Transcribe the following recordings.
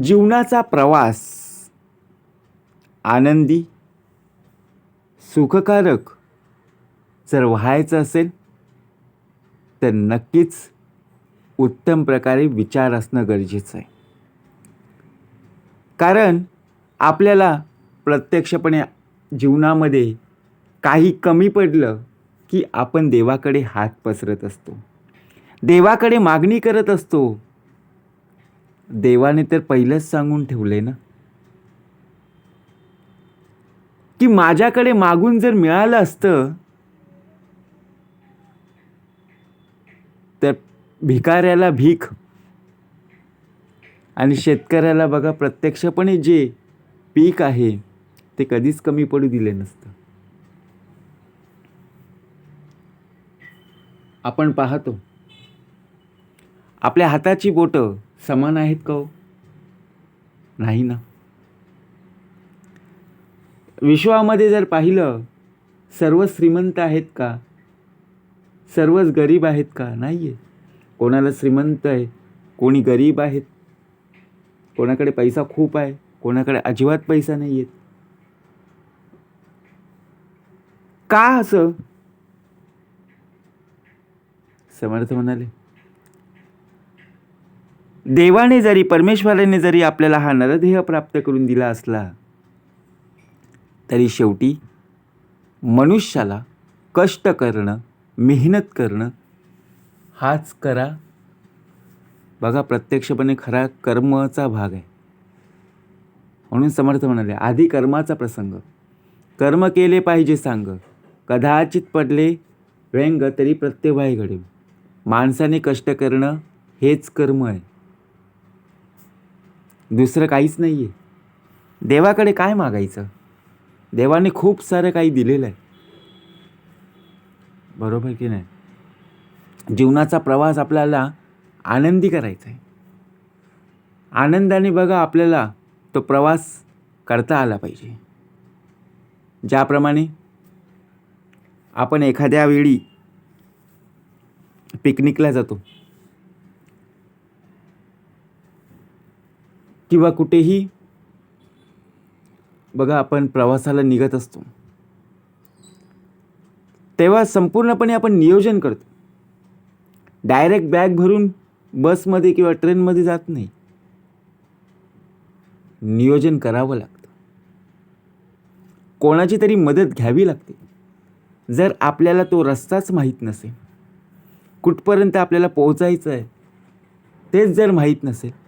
जीवनाचा प्रवास आनंदी सुखकारक जर व्हायचं असेल तर नक्कीच उत्तम प्रकारे विचार असणं गरजेचं आहे. कारण आपल्याला प्रत्यक्षपणे जीवनामध्ये काही कमी पडलं की आपण देवाकडे हात पसरत असतो. देवाकडे मागणी करत असतो. देवाने तर पहिलंच सांगून ठेवले ना. की माझ्याकडे मागून जर मिळालं असतं तर भिकाऱ्याला भीक. आणि शेतकऱ्याला बघा प्रत्यक्षपणे जे पीक आहे ते कधीच कमी पडू दिले नसतं. आपण पाहतो आपल्या हाताची बोटं समान आहेत का हो? नाही ना. विश्वामध्ये जर पाहिलं सर्व श्रीमंत आहेत का? सर्वच गरीब आहेत का? नाही आहे कोणाला श्रीमंत आहे कोणी गरीब आहेत. कोणाकडे पैसा खूप आहे कोणाकडे अजिबात पैसा नाही आहेत का असं? समर्थ म्हणाले. देवाने जरी परमेश्वराने जरी आपल्याला हा नरदेह प्राप्त करून दिला असला तरी शेवटी मनुष्याला कष्ट करणं मेहनत करणं हाच करा. बघा प्रत्यक्षपणे खरा कर्माचा भाग आहे. म्हणून समर्थ म्हणाले आधी कर्माचा प्रसंग. कर्म केले पाहिजे सांग. कदाचित पडले व्यंग तरी प्रत्यवाय घडेल. माणसाने कष्ट करणं हेच कर्म आहे. दुसरं काहीच नाही आहे देवाकडे काय मागायचं? देवाने खूप सारं काही दिलेलं आहे. बरोबर की नाही? जीवनाचा प्रवास आपल्याला आनंदी करायचा आहे. आनंदाने बघा आपल्याला तो प्रवास करता आला पाहिजे. ज्याप्रमाणे आपण एखाद्या वेळी पिकनिकला जातो. किंवा कुठेही बघा आपण प्रवासाला निघत असतो. तेव्हा संपूर्णपणे आपण नियोजन करतो. डायरेक्ट बॅग भरून बसमध्ये किंवा ट्रेनमध्ये जात नाही. नियोजन करावं लागतं. कोणाची तरी मदत घ्यावी लागते. जर आपल्याला तो रस्ताच माहीत नसेल कुठपर्यंत आपल्याला पोहोचायचं आहे तेच जर माहीत नसेल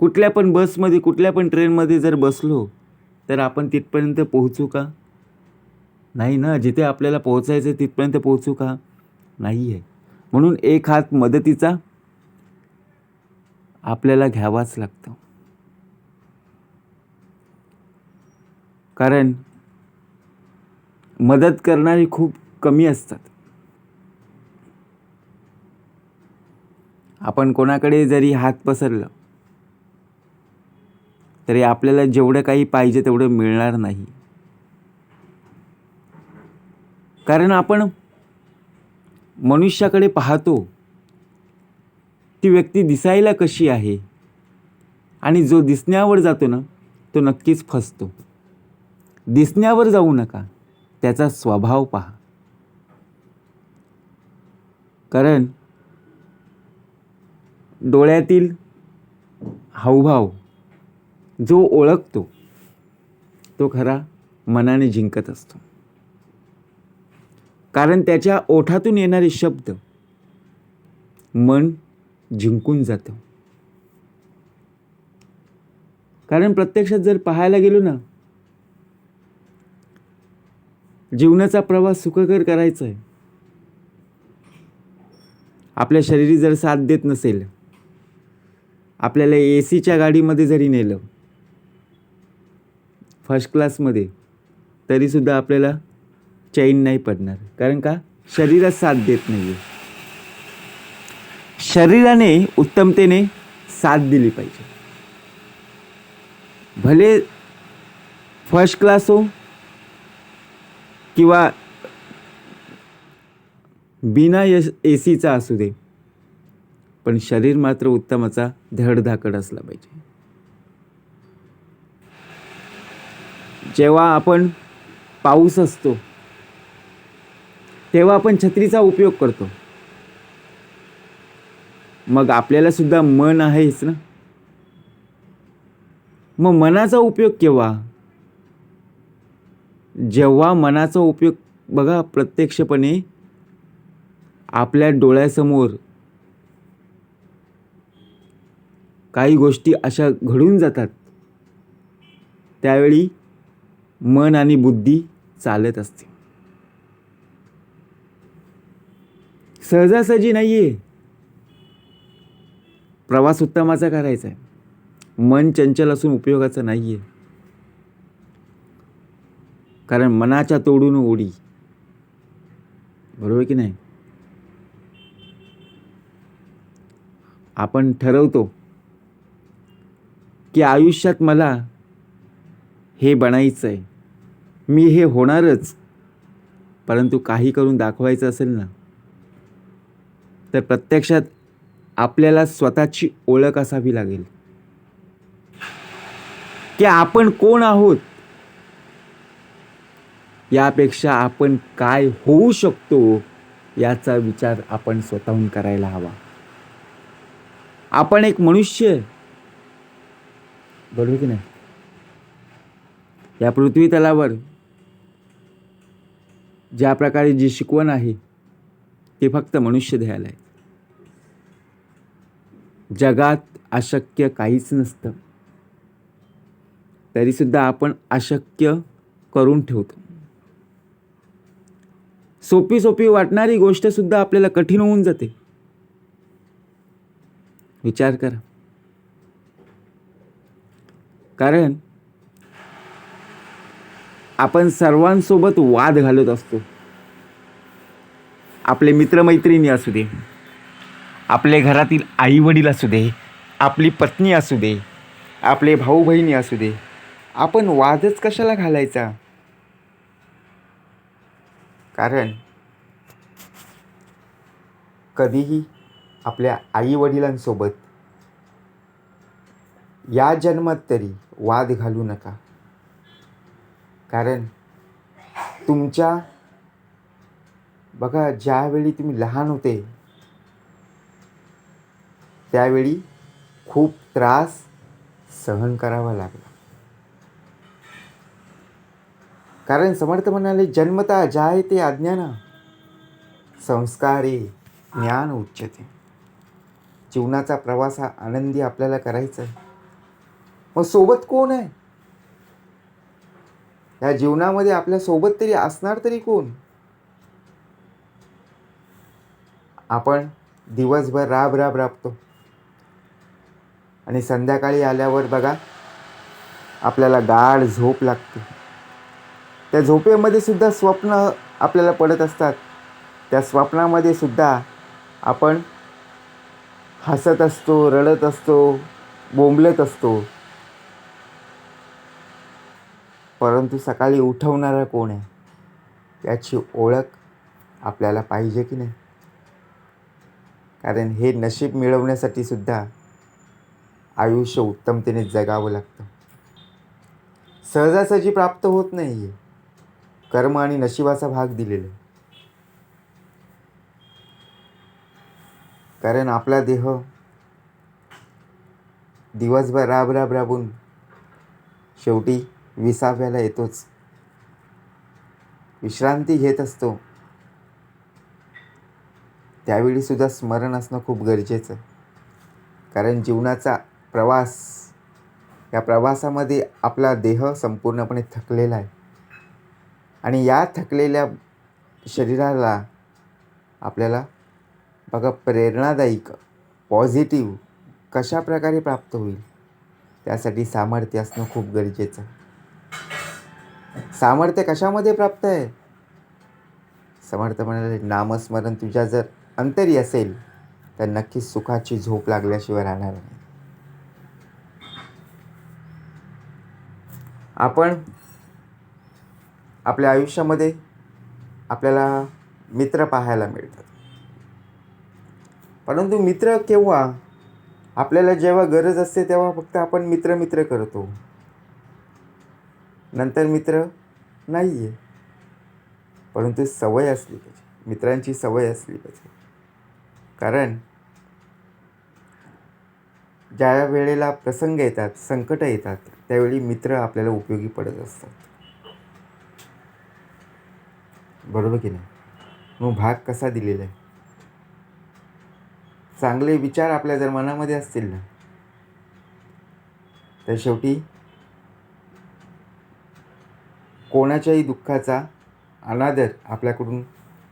कुठल्या पण बसमध्ये कुठल्या पण ट्रेनमध्ये जर बसलो तर आपण तिथपर्यंत पोहोचू का? नाही ना जिथे आपल्याला पोहोचायचं आहे तिथपर्यंत पोहोचू का? नाही आहे म्हणून एक हात मदतीचा आपल्याला घ्यावाच लागतो. कारण मदत करणारी खूप कमी असतात. आपण कोणाकडे जरी हात पसरलं तरी आपल्याला जेवढं काही पाहिजे तेवढं मिळणार नाही. कारण आपण मनुष्याकडे पाहतो ती व्यक्ती दिसायला कशी आहे आणि जो दिसण्यावर जातो ना तो नक्कीच फसतो. दिसण्यावर जाऊ नका त्याचा स्वभाव पहा. कारण डोळ्यातील हावभाव जो ओळखतो तो खरा मनाने जिंकत असतो. कारण त्याच्या ओठातून येणारे शब्द मन जिंकून जातं. कारण प्रत्यक्षात जर पाहायला गेलो ना जीवनाचा प्रवास सुखकर करायचा आहे आपल्या शरीरी जर साथ देत नसेल आपल्याला ए सीच्या गाडीमध्ये जरी नेलं फर्स्ट क्लासमध्ये तरीसुद्धा आपल्याला चैन नाही पडणार. कारण का? शरीरात साथ देत नाही आहे शरीराने उत्तमतेने साथ दिली पाहिजे. भले फर्स्ट क्लास हो किंवा बिना यश ए सीचा असू दे पण शरीर मात्र उत्तमाचा धडधाकड असला पाहिजे. जेव्हा आपण पाऊस असतो तेव्हा आपण छत्रीचा उपयोग करतो. मग आपल्याला सुद्धा मन आहेच ना? मग मनाचा उपयोग केव्हा? जेव्हा मनाचा उपयोग बघा प्रत्यक्षपणे आपल्या डोळ्यासमोर काही गोष्टी अशा घडून जातात त्यावेळी मन आणि बुद्धी चालत असते. सहजासहजी नाही आहे प्रवास उत्तमाचा करायचा आहे. मन चंचल असून उपयोगाचं नाही आहे कारण मनाच्या तोडून ओढी बरोबर की नाही? आपण ठरवतो की आयुष्यात मला हे बनायचं आहे मी हे होणारच. परंतु काही करून दाखवायचं असेल ना तर प्रत्यक्षात आपल्याला स्वतःची ओळख असावी लागेल. की आपण कोण आहोत? यापेक्षा आपण काय होऊ शकतो याचा विचार आपण स्वतःहून करायला हवा. आपण एक मनुष्य बरोबर की नाही? या पृथ्वी तलावर ज्या प्रकारे जी शिकवण आहे ती फक्त मनुष्य ध्येयाला आहे. जगात अशक्य काहीच नसतं. तरीसुद्धा आपण अशक्य करून ठेवतो. सोपी सोपी वाटणारी गोष्ट सुद्धा आपल्याला कठीण होऊन जाते. विचार करा. कारण आपण सर्वांसोबत वाद घालत असतो. आपले मित्रमैत्रिणी असू दे आपले घरातील आईवडील असू दे आपली पत्नी असू दे आपले भाऊ बहिणी असू दे आपण वादच कशाला घालायचा? कारण कधीही आपल्या आईवडिलांसोबत या जन्मात तरी वाद घालू नका. कारण तुमच्या बघा ज्यावेळी तुम्ही लहान होते त्यावेळी खूप त्रास सहन करावा लागला. कारण समर्थ म्हणाले जन्मता जाय ते अज्ञाना संस्कारे ज्ञान उच्चते जीवनाचा प्रवास हा आनंदी आपल्याला करायचा आहे. मग सोबत कोण आहे? या जीवनामध्ये आपल्यासोबत तरी असणार तरी कोण? आपण दिवसभर राब राब राबतो. आणि संध्याकाळी आल्यावर बघा आपल्याला गाढ झोप लागते. त्या झोपेमध्ये सुद्धा स्वप्न आपल्याला पडत असतात. त्या स्वप्नामध्ये सुद्धा आपण हसत असतो रडत असतो बोंबलत असतो. परंतु सकाळी उठवणारा कोण आहे? याची ओळख आपल्याला पाहिजे की नाही? कारण हे नशीब मिळवण्यासाठी सुद्धा आयुष्य उत्तमतेने जगावं लागतं. सहजासहजी प्राप्त होत नाही आहे कर्म आणि नशिबाचा भाग दिलेला आहे. कारण आपला देह दिवसभर राब राब राबून शेवटी विसाव्याला येतोच. विश्रांती घेत असतो. त्यावेळी सुद्धा स्मरण असणं खूप गरजेचं. कारण जीवनाचा प्रवास या प्रवासामध्ये आपला देह संपूर्णपणे थकलेला आहे. आणि या थकलेल्या शरीराला आपल्याला बघा प्रेरणादायक पॉझिटिव्ह कशा प्रकारे प्राप्त होईल त्यासाठी सामर्थ्य असणं खूप गरजेचं. सामर्थ्य कशामध्ये प्राप्त आहे? समर्थ म्हणाले नामस्मरण तुझ्या जर अंतरी असेल तर नक्कीच सुखाची झोप लागल्याशिवाय राहणार नाही. आपण आपल्या आयुष्यामध्ये आपल्याला मित्र पाहायला मिळतात. परंतु मित्र केव्हा? आपल्याला जेव्हा गरज असते तेव्हा फक्त आपण मित्र मित्र करतो. नंतर मित्र नाही आहे परंतु सवय असली पाहिजे. मित्रांची सवय असली पाहिजे. कारण ज्या वेळेला प्रसंग येतात संकटं येतात त्यावेळी मित्र आपल्याला उपयोगी पडत असतात. बरोबर की नाही? मग भाग कसा दिलेला आहे? चांगले विचार आपल्या जर मनामध्ये असतील ना तर शेवटी कोणाच्याही दुःखाचा अनादर आपल्याकडून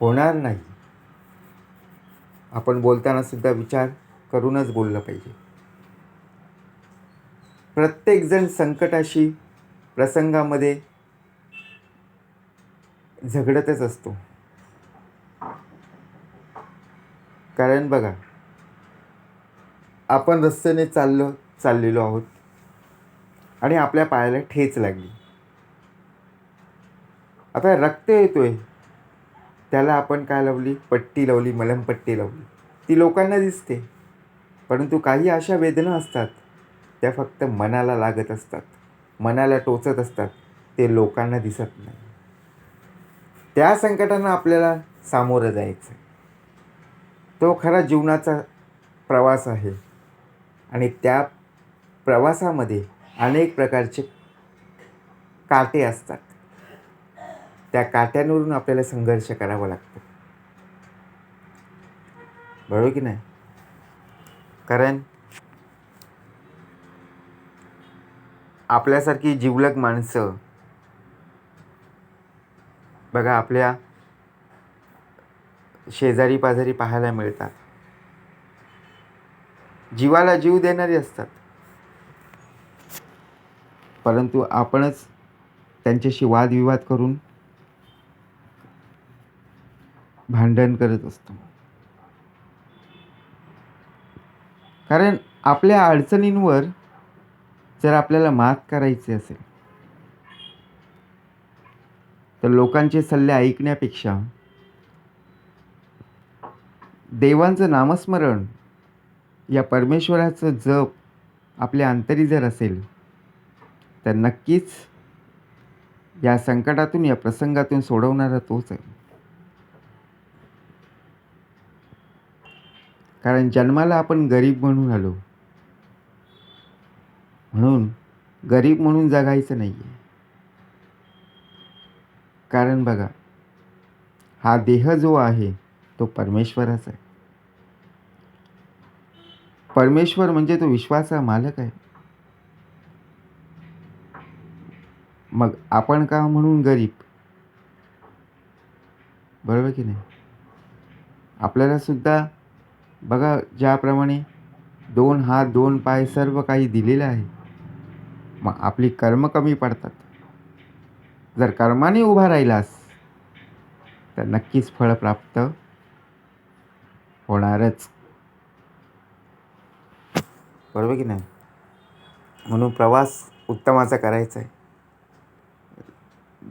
होणार नाही. आपण बोलताना सुद्धा विचार करूनच बोललं पाहिजे. प्रत्येकजण संकटाशी प्रसंगामध्ये झगडतच असतो. कारण बघा आपण रस्त्याने चाललो चाललेलो आहोत आणि आपल्या पायाला ठेच लागली. आता रक्त येतो आहे त्याला आपण काय लावली? पट्टी लावली मलमपट्टी लावली. ती लोकांना दिसते. परंतु काही अशा वेदना असतात त्या फक्त मनाला लागत असतात. मनाला टोचत असतात. ते लोकांना दिसत नाही. त्या संकटांना आपल्याला सामोरं जायचं तो खरा जीवनाचा प्रवास आहे. आणि त्या प्रवासामध्ये अनेक प्रकारचे काटे असतात. त्या काट्यांवरून आपल्याला संघर्ष करावा लागतो. बरोबर की नाही? कारण आपल्यासारखी जिवलग माणसं बघा आपल्या शेजारी पाजारी पाहायला मिळतात. जीवाला जीव देणारी असतात. परंतु आपणच त्यांच्याशी वादविवाद करून भांडण करत असतो. कारण आपल्या अडचणींवर जर आपल्याला मात करायची असेल तर लोकांचे सल्ले ऐकण्यापेक्षा देवांचं नामस्मरण या परमेश्वराचं जप आपल्या अंतरी जर असेल तर नक्कीच या संकटातून या प्रसंगातून सोडवणारा तोच आहे. कारण जन्माला आपण गरीब म्हणून आलो. म्हणून गरीब म्हणून जगायचं नाही आहे कारण बघा हा देह जो आहे तो परमेश्वराचा आहे. परमेश्वर म्हणजे तो विश्वाचा मालक आहे. मग आपण का म्हणून गरीब? बरोबर की नाही? आपल्याला सुद्धा बघा ज्याप्रमाणे दोन हात दोन पाय सर्व काही दिलेलं आहे. मग आपली कर्म कमी पडतात. जर कर्माने उभा राहिलास तर नक्कीच फळ प्राप्त होणारच. बरोबर की नाही? म्हणून प्रवास उत्तमाचा करायचा आहे.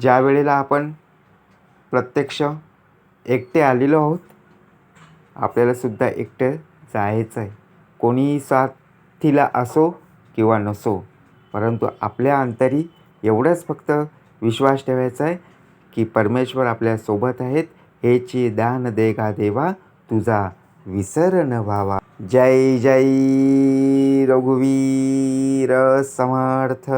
ज्या वेळेला आपण प्रत्यक्ष एकटे आलेलो आहोत आपल्यालासुद्धा एकटं जायचं आहे. कोणीही साथीला असो किंवा नसो परंतु आपल्या अंतरी एवढंच फक्त विश्वास ठेवायचा आहे की परमेश्वर आपल्यासोबत आहेत. हेची दान देगा देवा तुझा विसर न व्हावा. जय जय रघुवीर समर्थ.